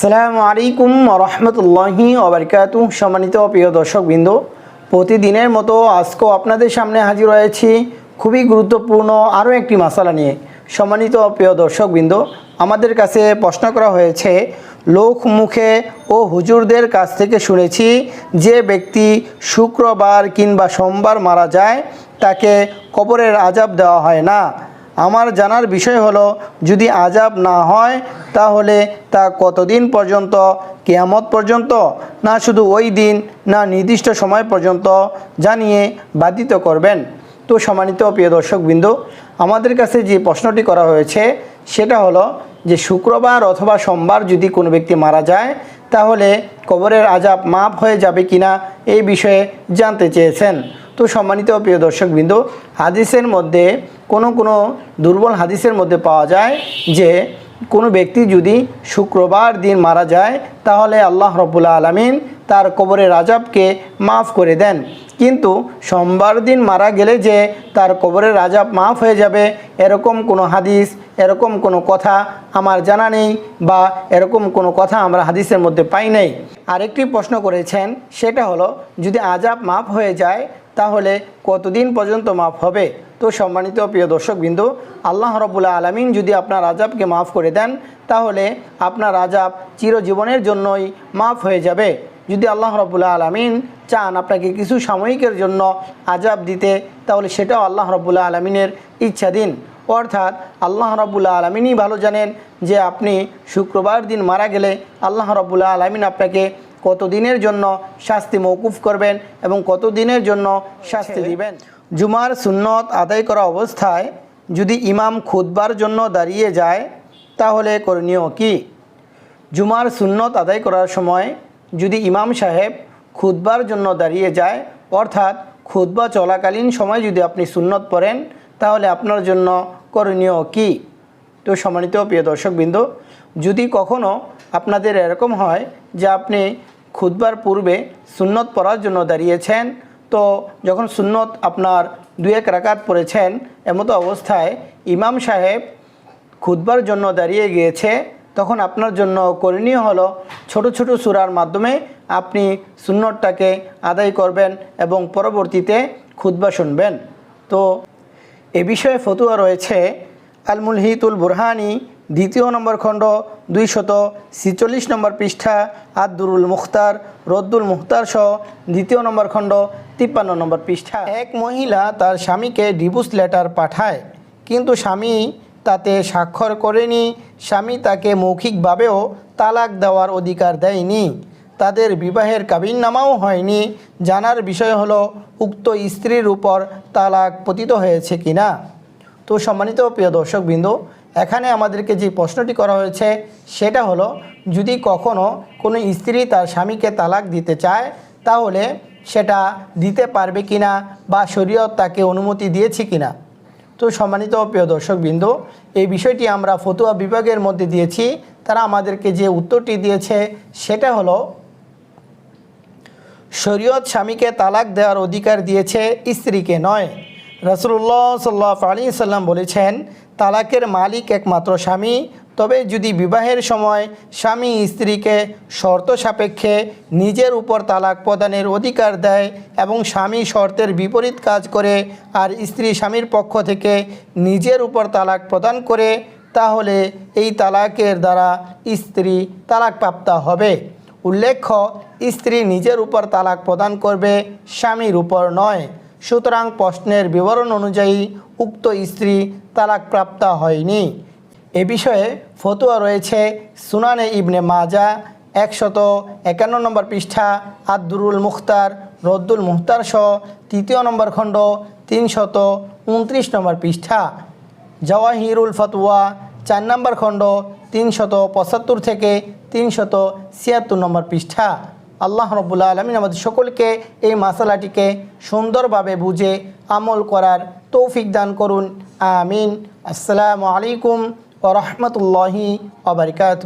আসসালামু আলাইকুম রহমতুল্লাহি ওবরকাত সম্মানিত প্রিয় দর্শকবৃন্দ, প্রতিদিনের মতো আজকেও আপনাদের সামনে হাজির হয়েছি খুবই গুরুত্বপূর্ণ আরও একটি মশালা নিয়ে। সম্মানিত প্রিয় দর্শকবৃন্দ, আমাদের কাছে প্রশ্ন করা হয়েছে, লোক মুখে ও হুজুরদের কাছ থেকে শুনেছি যে ব্যক্তি শুক্রবার কিংবা সোমবার মারা যায়, তাকে কবরের আজাব দেওয়া হয় না। আমার জানার বিষয় হলো, যদি আজাব না হয় তাহলে তা কতদিন পর্যন্ত? কেয়ামত পর্যন্ত? না শুধু ওই দিন, না নির্দিষ্ট সময় পর্যন্ত জানিয়ে বাধিত করবেন। তো সম্মানিত প্রিয় দর্শকবৃন্দ, আমাদের কাছে যে প্রশ্নটি করা হয়েছে, সেটা হলো যে শুক্রবার অথবা সোমবার যদি কোনো ব্যক্তি মারা যায়, তাহলে কবরের আজাব মাপ হয়ে যাবে কিনা এই বিষয়ে জানতে চেয়েছেন। তো সম্মানিত প্রিয় দর্শকবৃন্দ, হাদিসের মধ্যে কোনো কোনো দুর্বল হাদিসের মধ্যে পাওয়া যায় যে কোনো ব্যক্তি যদি শুক্রবার দিন মারা যায়, তাহলে আল্লাহ রবুল্লা আলমিন তার কবরের আজাবকে মাফ করে দেন। কিন্তু সোমবার দিন মারা গেলে যে তার কবরের আজাব মাফ হয়ে যাবে, এরকম কোনো হাদিস, এরকম কোনো কথা আমার জানা নেই বা এরকম কোনো কথা আমরা হাদিসের মধ্যে পাই নাই। আরেকটি প্রশ্ন করেছেন, সেটা হলো, যদি আজাব মাফ হয়ে যায় তাহলে কতদিন পর্যন্ত মাফ হবে? তো সম্মানিত প্রিয় দর্শকবৃন্দ, আল্লাহ রবুল্লা আলমিন যদি আপনার আজাবকে মাফ করে দেন, তাহলে আপনার আজাব চিরজীবনের জন্যই মাফ হয়ে যাবে। যদি আল্লাহ রবুল্লা আলমিন চান আপনাকে কিছু সাময়িকের জন্য আজাব দিতে, তাহলে সেটাও আল্লাহ রবুল্লা আলমিনের ইচ্ছাধীন অর্থাৎ আল্লাহ রবুল্লা আলমিনই ভালো জানেন যে আপনি শুক্রবার দিন মারা গেলে আল্লাহ রবুল্লা আলমিন আপনাকে কতদিনের জন্য শাস্তি মৌকুফ করবেন এবং কতদিনের জন্য শাস্তি দিবেন? জুমার সুন্নত আদায় করা অবস্থায় যদি ইমাম খুদবার জন্য দাঁড়িয়ে যায় তাহলে করণীয় কি? জুমার সুন্নত আদায় করার সময় যদি ইমাম সাহেব খুদবার জন্য দাঁড়িয়ে যায় অর্থাৎ খুদবা চলাকালীন সময় যদি আপনি সুন্নত পড়েন তাহলে আপনার জন্য করণীয় কি? তো সম্মানিত প্রিয় দর্শকবৃন্দ যদি কখনও আপনাদের এরকম হয় যে আপনি খুদবার পূর্বে সুন্নত পড়ার জন্য দাঁড়িয়েছেন। তো যখন সুন্নত আপনার দু এক রাকাত পড়েছেন, এমতো অবস্থায় ইমাম সাহেব খুদবার জন্য দাঁড়িয়ে গিয়েছে। তখন আপনার জন্য করণীয় হলো ছোট ছোট সুরার মাধ্যমে আপনি সুন্নতটাকে আদায় করবেন এবং পরবর্তীতে খুদবা শুনবেন। তো এ বিষয়ে ফতুয়া রয়েছে আল মুলহিতুল বুরহানি দ্বিতীয় নম্বর খণ্ড, দুইশত ছিচল্লিশ নম্বর পৃষ্ঠা আদুরুল মুখতার, রদ্দুল মুখতার সহ দ্বিতীয় নম্বর খণ্ড, তিপ্পান্ন নম্বর পৃষ্ঠা। এক মহিলা তার স্বামীকে ডিভোর্স লেটার পাঠায়, কিন্তু স্বামী তাতে স্বাক্ষর করেনি, স্বামী তাকে মৌখিকভাবেও তালাক দেওয়ার অধিকার দেয়নি, তাদের বিবাহের কাবিননামাও হয়নি, জানার বিষয় হলো, উক্ত স্ত্রীর উপর তালাক পতিত হয়েছে কিনা। তো সম্মানিত প্রিয় দর্শকবৃন্দ এখানে আমাদেরকে যে প্রশ্নটি করা হয়েছে, সেটা হলো, যদি কখনো কোনো স্ত্রী তার স্বামীকে তালাক দিতে চায়, তাহলে সেটা দিতে পারবে কিনা বা শরীয়ত তাকে অনুমতি দিয়েছে কিনা? তো সম্মানিত প্রিয় দর্শকবৃন্দ, এই বিষয়টি আমরা ফতুয়া বিভাগের মধ্যে দিয়েছি। তারা আমাদেরকে যে উত্তরটি দিয়েছে, সেটা হলো, শরীয়ত স্বামীকে তালাক দেওয়ার অধিকার দিয়েছে স্ত্রীকে নয়। রসুল্লাহ সাল্লাহ আলী সাল্লাম বলেছেন তালাকের মালিক একমাত্র স্বামী। তবে যদি বিবাহের সময় স্বামী স্ত্রীকে শর্ত সাপেক্ষে নিজের উপর তালাক প্রদানের অধিকার দেয় এবং স্বামী শর্তের বিপরীত কাজ করে আর স্ত্রী স্বামীর পক্ষ থেকে নিজের উপর তালাক প্রদান করে, তাহলে এই তালাকের দ্বারা স্ত্রী তালাকপ্রাপ্তা হবে। উল্লেখ্য, স্ত্রী নিজের উপর তালাক প্রদান করবে, স্বামীর উপর নয়। সুতরাং প্রশ্নের বিবরণ অনুযায়ী উক্ত স্ত্রী তালাকপ্রাপ্তা হয়নি। এ বিষয়ে ফতুয়া রয়েছে সুনানে ইবনে মাজা, একশত একান্ন নম্বর পৃষ্ঠা, আদুরুল মুখতার, রদ্দুল মুখতার সহ তৃতীয় নম্বর খণ্ড, তিনশত উনত্রিশ নম্বর পৃষ্ঠা। জওয়াহিরুল ফতুয়া, চার নম্বর খণ্ড, তিনশত পঁচাত্তর থেকে তিনশত ছিয়াত্তর নম্বর পৃষ্ঠা। আল্লাহ রবুল্লা আলমিন আমাদের সকলকে এই মশালাটিকে সুন্দরভাবে বুঝে আমল করার তৌফিক দান করুন। আমিন। আসসালামু আলাইকুম ও রহমতুল্লাহি আবরকাত